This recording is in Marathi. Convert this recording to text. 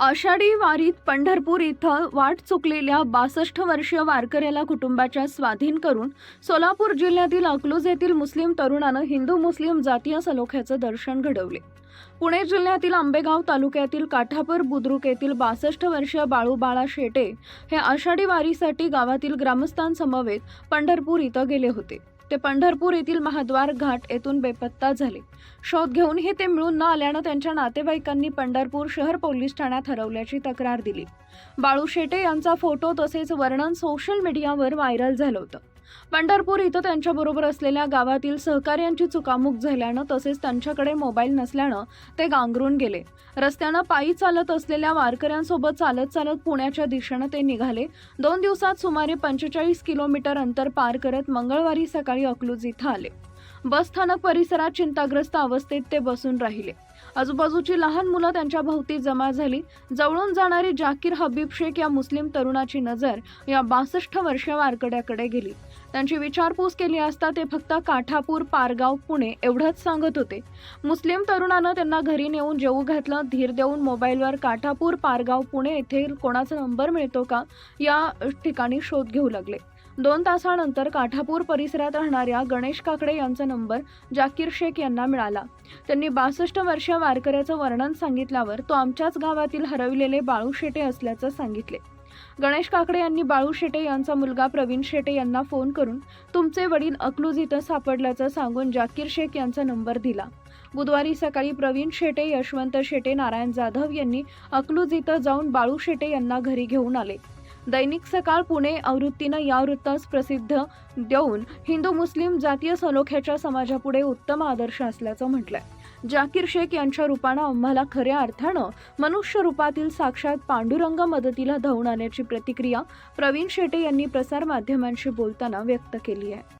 आषाढी वारीत पंढरपूर इथं वाट चुकलेल्या बासष्ट वर्षीय वारकऱ्याला कुटुंबाच्या स्वाधीन करून सोलापूर जिल्ह्यातील अकलूज येथील मुस्लिम तरुणानं हिंदू मुस्लिम जातीय सलोख्याचं दर्शन घडवले. पुणे जिल्ह्यातील आंबेगाव तालुक्यातील काठापूर बुद्रुक येथील बासष्ट वर्षीय बाळूबाळा शेटे हे आषाढी वारीसाठी गावातील ग्रामस्थांसमवेत पंढरपूर इथं गेले होते. ते पंढरपूर येथील महाद्वार घाट येथून बेपत्ता झाले. शोध घेऊनही ते मिळून न आल्यानं त्यांच्या नातेवाईकांनी पंढरपूर शहर पोलीस ठाण्यात हरवल्याची तक्रार दिली. बाळू शेटे यांचा फोटो तसेच वर्णन सोशल मीडियावर व्हायरल झालं होतं. पंढरपूर इथं त्यांच्याबरोबर असलेल्या गावातील सहकार्यांची चुकामुक झाल्यानं तसेच त्यांच्याकडे मोबाईल नसल्यानं ते गांगरून गेले. रस्त्यानं पायी चालत असलेल्या वारकऱ्यांसोबत चालत चालत पुण्याच्या दिशेनं ते निघाले. दोन दिवसात सुमारे पंचेचाळीस किलोमीटर अंतर पार करत मंगळवारी सकाळी अकलूज इथं आले. बसस्थानक परिसरात चिंताग्रस्त अवस्थेत ते बसून राहिले. आजूबाजूची लहान मुलं त्यांच्या भोवती जमा झाली. जवळून जाणारी जाकीर हबीब शेख या मुस्लिम तरुणाची नजर या बासष्ट वर्षीय वारकड्याकडे गेली. त्यांची विचारपूस केली असता ते फक्त काठापूर पारगाव पुणे एवढंच सांगत होते. मुस्लिम तरुणानं त्यांना घरी नेऊन जेवू घातलं धीर देऊन मोबाईलवर काठापूर पारगाव पुणे येथे कोणाचा नंबर मिळतो का या ठिकाणी शोध घेऊ लागले. दोन तासानंतर काठापूर परिसरात राहणाऱ्या गणेश काकडे यांचा नंबर जाकीर शेख यांना मिळाला. त्यांनी बासष्ट वर्षीय वारकऱ्याचं वर्णन सांगितल्यावर तो आमच्याच गावातील हरविलेले बाळू शेटे असल्याचं सांगितले. गणेश काकडे यांनी बाळू शेटे यांचा मुलगा प्रवीण शेटे यांना फोन करून तुमचे वडील अकलूज इथं सापडल्याचं सांगून जाकीर शेख यांचा नंबर दिला. बुधवारी सकाळी प्रवीण शेटे यशवंत शेटे नारायण जाधव यांनी अकलूज इथं जाऊन बाळू शेटे यांना घरी घेऊन आले. दैनिक सकाळ पुणे आवृत्तीनं या वृत्तास प्रसिद्ध देऊन हिंदू मुस्लिम जातीय सलोख्याच्या समाजापुढे उत्तम आदर्श असल्याचं म्हटलंय. जाकीर शेख यांच्या रूपानं आम्हाला खऱ्या अर्थानं मनुष्य रूपातील साक्षात पांडुरंग मदतीला धावून आल्याची प्रतिक्रिया प्रवीण शेटे यांनी प्रसारमाध्यमांशी बोलताना व्यक्त केली आहे.